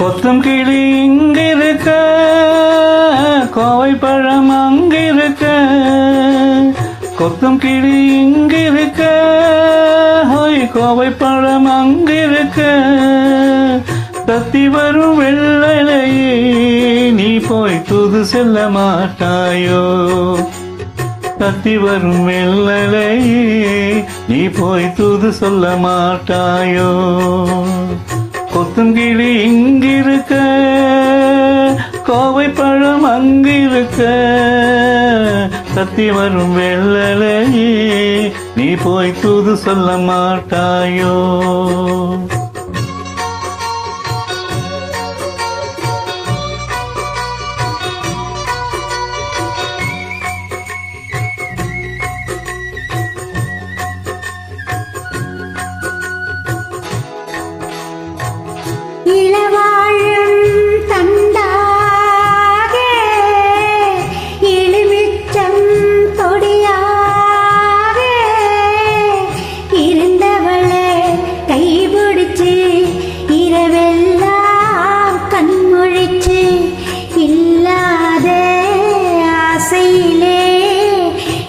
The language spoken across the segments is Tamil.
கொத்தம் கிளி இங்கிருக்க கோவை பழம் அங்கிருக்க. கொத்தம் கிளி இங்கிருக்க ஹோய் கோவை பழம் அங்கிருக்க. தத்தி வரும் வெள்ளையே நீ போய் தூது செல்ல மாட்டாயோ? தத்தி வரும் வெள்ளையே நீ போய் தூது சொல்ல மாட்டாயோ? கொத்துங்கிளி இங்கிருக்க கோவை பழம் அங்கிருக்க. கத்தி வரும் வெள்ளலையே நீ போய் தூது சொல்ல மாட்டாயோ?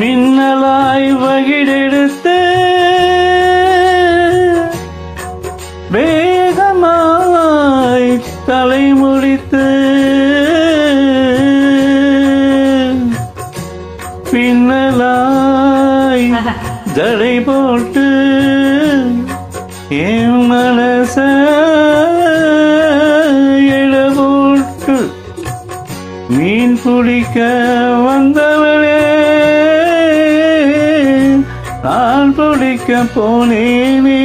மின்னலாய் வகிடெடுத்து வேகமாய் தலை முடித்து பின்னலாய் ஜடை போட்டு என் மனச எழ மீன் பிடிக்க வந்தவளே. பிடிக்க போனேனே.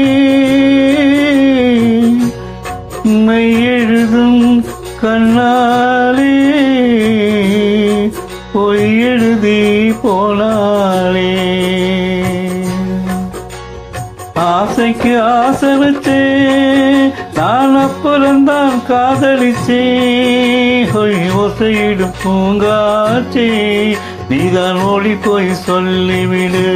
மை எழுதும் கண்ணாலே பொய் எழுதி போனாலே. ஆசைக்கு ஆசை வச்சே நான் அப்புறம்தான் காதலிச்சே ஹொய் ஒசையிடும் பூங்காச்சே நீதான் ஓடி போய் சொல்லிவிடு.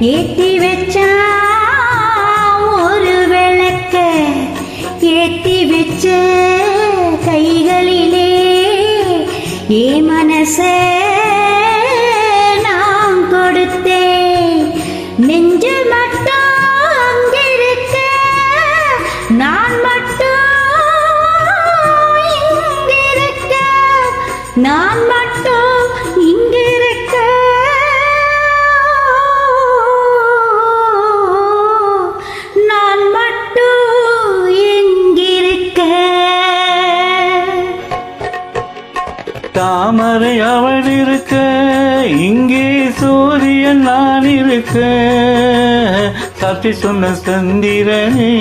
ஏத்தி வச்சா ஒரு விளக்க ஏத்தி வச்ச கைகளிலே ஏ மனச நான் கொடுத்தேன். நெஞ்சில் மட்டும் இருக்க நான் மட்டும் இருக்க நான் தாமரை அவள் இருக்க இங்கே சூரியன் நான் இருக்க. சாட்சி சொன்ன சந்திரனே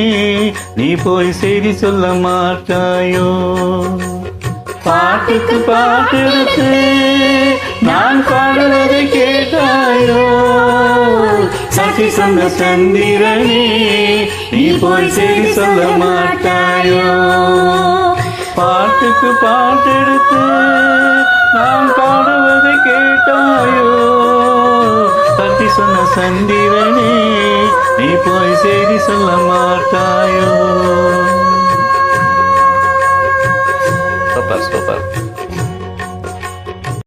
நீ போய் செய்தி சொல்ல மாட்டாயோ? பாட்டுக்கு பாட்டு இருக்கு நான் பாடுவதை கேட்டாயோ? சாட்சி சொன்ன சந்திரனே நீ போய் செய்தி சொல்ல மாட்டாயோ? பாட்டுக்கு பாட்டெடுத்து நான் பாடுவதை கேட்டாயோ? தட்டி சொன்ன சந்திரனே நீ போய் செய்தி சொல்ல மாட்டாயோ? Super super.